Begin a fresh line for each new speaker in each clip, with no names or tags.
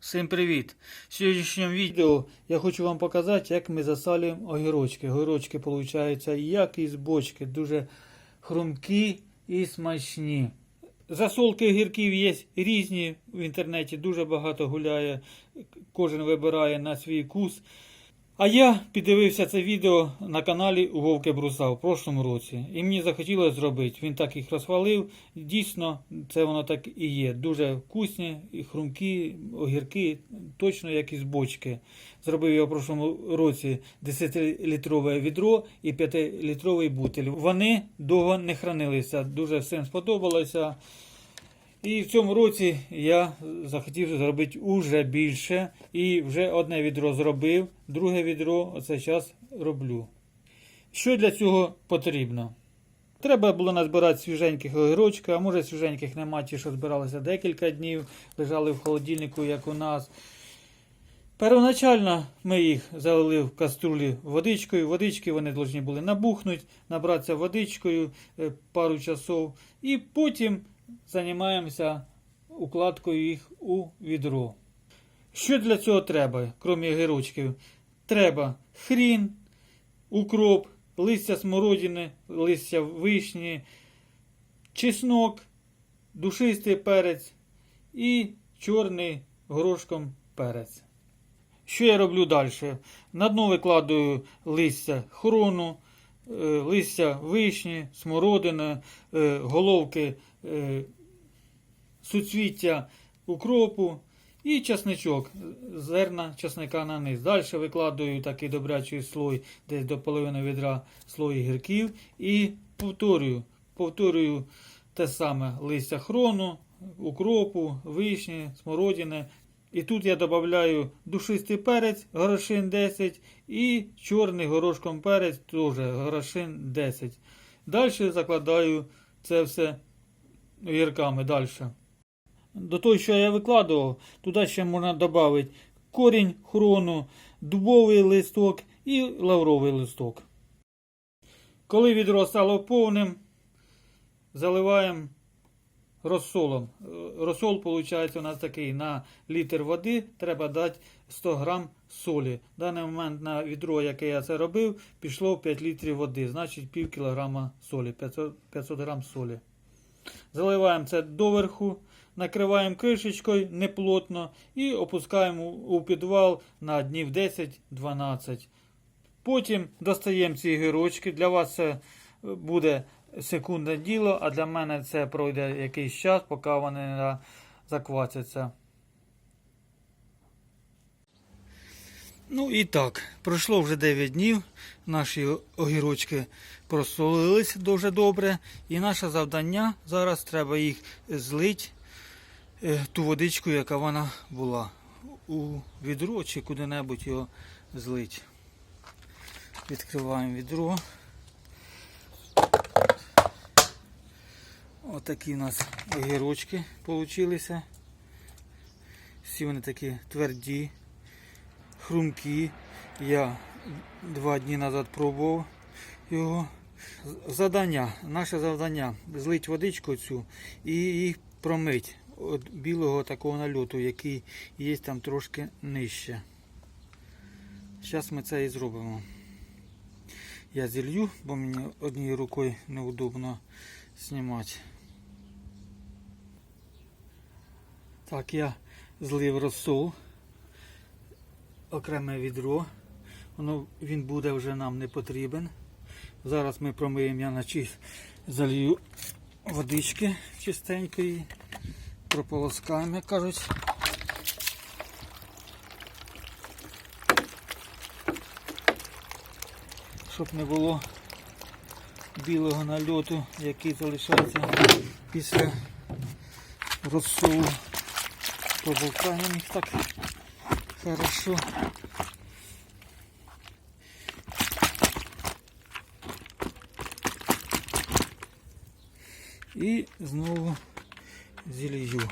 Всім привіт! В сьогоднішньому відео я хочу вам показати, як ми засалюємо огірочки. Огірочки, виходить, як із бочки, дуже хрумкі і смачні. Засолки огірків є різні в інтернеті, дуже багато гуляє, кожен вибирає на свій вкус. А я піддивився це відео на каналі у Вовки Бруса в прошлому році. І мені захотілося зробити. Він так їх розхвалив. Дійсно, це воно так і є. Дуже вкусні, хрумкі, огірки, точно як із бочки. Зробив я в прошлому році 10-літрове відро і 5-літровий бутиль. Вони довго не хранилися. Дуже всім сподобалося. І в цьому році я захотів зробити уже більше. І вже одне відро зробив, друге відро оце час роблю. Що для цього потрібно? Треба було назбирати свіженьких огірочків, а може свіженьких нема, ті, що збиралися декілька днів, лежали в холодильнику, як у нас. Первоначально ми їх залили в каструлі водичкою. Водички вони повинні були набухнути, набратися водичкою е, пару часов. І потім займаємося укладкою їх у відро. Що для цього треба, крім огірочків? Треба хрін, укроп, листя смородини, листя вишні, чеснок, душистий перець і чорний горошком перець. Що я роблю далі? На дно викладаю листя хрону, листя вишні, смородини, е, головки е, суцвіття укропу і часничок, зерна часника на низ. Далі викладаю такий добрячий слой, десь до половини відра слой гірків і повторюю, повторюю те саме листя хрону, укропу, вишні, смородини. І тут я додаю душистий перець, горошин 10 і чорний горошком перець, теж горошин 10. Далі закладаю це все гірками далі. До того, що я викладував, туди ще можна додати корінь хрону, дубовий листок і лавровий листок. Коли відро стало повним, заливаємо розсолом. Е, Розсол, виходить, у нас такий на літр води треба дати 100 грам солі. В даний момент на відро, яке я це робив, пішло 5 літрів води, значить пів кілограма солі, 500, 500 грам солі. Заливаємо це доверху, накриваємо кришечкою неплотно і опускаємо у підвал на днів 10-12. Потім достаємо ці гірочки. Для вас це буде секундне діло, а для мене це пройде якийсь час, поки вони не заквасяться. Ну і так, пройшло вже 9 днів. Наші огірочки просолились дуже добре. І наше завдання зараз треба їх злити е, ту водичку, яка вона була. У відро чи куди-небудь його злить. Відкриваємо відро. Отакі у нас огірочки получилися. Всі вони такі тверді, хрумкі. Я два дні назад пробував його. Задання, наше завдання злить водичку цю і їх промить від білого такого нальоту, який є там трошки нижче. Зараз ми це і зробимо. Я зілью, бо мені однією рукою неудобно знімати. Так, я злив розсол, окреме відро. Воно, він буде вже нам не потрібен. Зараз ми промиємо, я наче залью водички чистенької, прополоскаємо, як кажуть. Щоб не було білого нальоту, який залишається після розсолу. Поболтаємо їх так хорошо. І знову зілью.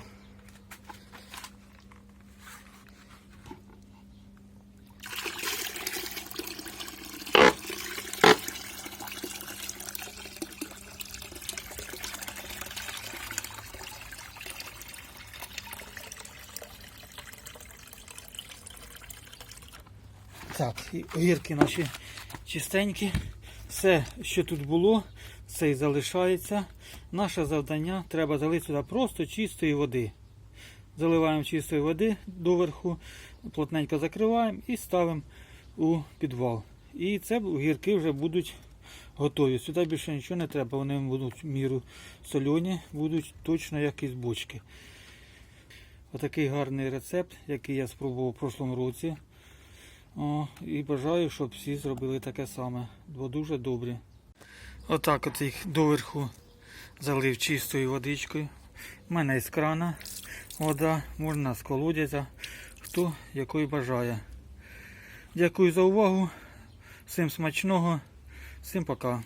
Так, і огірки наші чистенькі. Все, що тут було, все і залишається. Наше завдання треба залити сюди просто чистої води. Заливаємо чистої води доверху, плотненько закриваємо і ставимо у підвал. І це огірки вже будуть готові. Сюди більше нічого не треба, вони будуть міру сольоні, будуть точно як із бочки. Отакий гарний рецепт, який я спробував у прошлому році. І бажаю, щоб всі зробили таке саме, бо дуже добрі. Отак от їх доверху залив чистою водичкою. У мене із крана вода, можна з колодязя, хто якої бажає. Дякую за увагу. Всім смачного, всім пока.